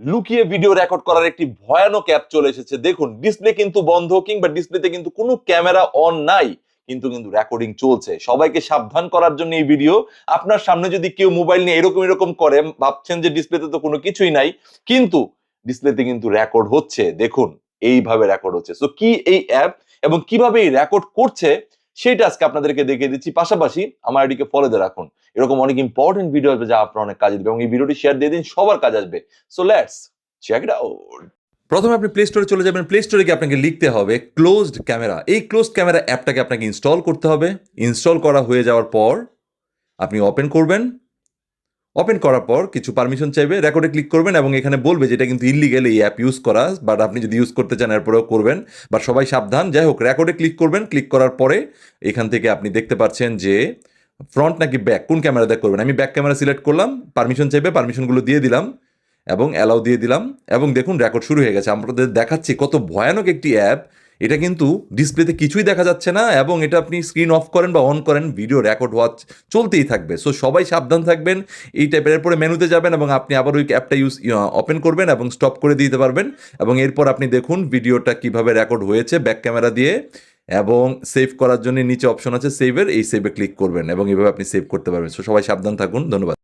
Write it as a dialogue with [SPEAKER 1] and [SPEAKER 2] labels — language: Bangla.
[SPEAKER 1] লুকিয়ে ভিডিও রেকর্ড করার একটি ভয়ানক অ্যাপ চলে এসেছে। দেখুন ডিসপ্লে কিন্তু বন্ধ কিংবা ডিসপ্লেতে কিন্তু কোনো ক্যামেরা অন নাই, কিন্তু কিন্তু রেকর্ডিং চলছে। সবাইকে সাবধান করার জন্য এই ভিডিও আপনার সামনে যদি কেউ মোবাইল নিয়ে এরকম এরকম করে, ভাবছেন যে ডিসপ্লেতে তো কোনো কিছুই নাই, কিন্তু ডিসপ্লেতে কিন্তু রেকর্ড হচ্ছে। দেখুন, এইভাবে রেকর্ড হচ্ছে। সো কি এই অ্যাপ এবং কীভাবে এই রেকর্ড করছে সেটা আজকে আপনাদেরকে দেখিয়ে দিচ্ছি। পাশাপাশি আমার এটিকে ফলো দিয়ে রাখুন। এরকম অনেক ইম্পর্টেন্ট ভিডিও আসবে যা আপনার অনেক কাজে দেবে এবং এই ভিডিওটি শেয়ার দিয়ে দিন, সবার কাজ আসবে। So let's check it out
[SPEAKER 2] প্রথমে আপনি প্লে স্টোরে চলে যাবেন। প্লে স্টোরে গিয়ে আপনাকে লিখতে হবে ক্লোজড ক্যামেরা এই ক্লোজড ক্যামেরা অ্যাপটাকে আপনাকে ইনস্টল করতে হবে। ইনস্টল করা হয়ে যাওয়ার পর আপনি ওপেন করবেন। ওপেন করার পর কিছু পারমিশন চাইবে রেকর্ডে ক্লিক করবেন এবং এখানে বলবে যে এটা কিন্তু ইলিগেল এই অ্যাপ ইউজ করা বাট আপনি যদি ইউজ করতে চান এরপরেও করবেন বা সবাই সাবধান। যাই হোক রেকর্ডে ক্লিক করবেন ক্লিক করার পরে এখান থেকে আপনি দেখতে পাচ্ছেন যে ফ্রন্ট নাকি ব্যাক কোন ক্যামেরা দেখ করবেন? আমি ব্যাক ক্যামেরা সিলেক্ট করলাম পারমিশন চাইবে পারমিশনগুলো দিয়ে দিলাম এবং অ্যালাউ দিয়ে দিলাম এবং দেখুন রেকর্ড শুরু হয়ে গেছে। আপনাদের দেখাচ্ছি কত ভয়ানক একটি অ্যাপ এটা কিন্তু ডিসপ্লেতে কিছুই দেখা যাচ্ছে না এবং এটা আপনি স্ক্রিন অফ করেন বা অন করেন ভিডিও রেকর্ড হওয়া চলতেই থাকবে। সো সবাই সাবধান থাকবেন, এই টাইপের এরপরে মেনুতে যাবেন এবং আপনি আবার ওই অ্যাপটা ইউজ ওপেন করবেন এবং স্টপ করে দিতে পারবেন এবং এরপর আপনি দেখুন ভিডিওটা কীভাবে রেকর্ড হয়েছে ব্যাক ক্যামেরা দিয়ে এবং সেভ করার জন্য নিচে অপশন আছে সেভের এই সেভে ক্লিক করবেন এবং এভাবে আপনি সেভ করতে পারবেন। সো সবাই সাবধান থাকুন, ধন্যবাদ।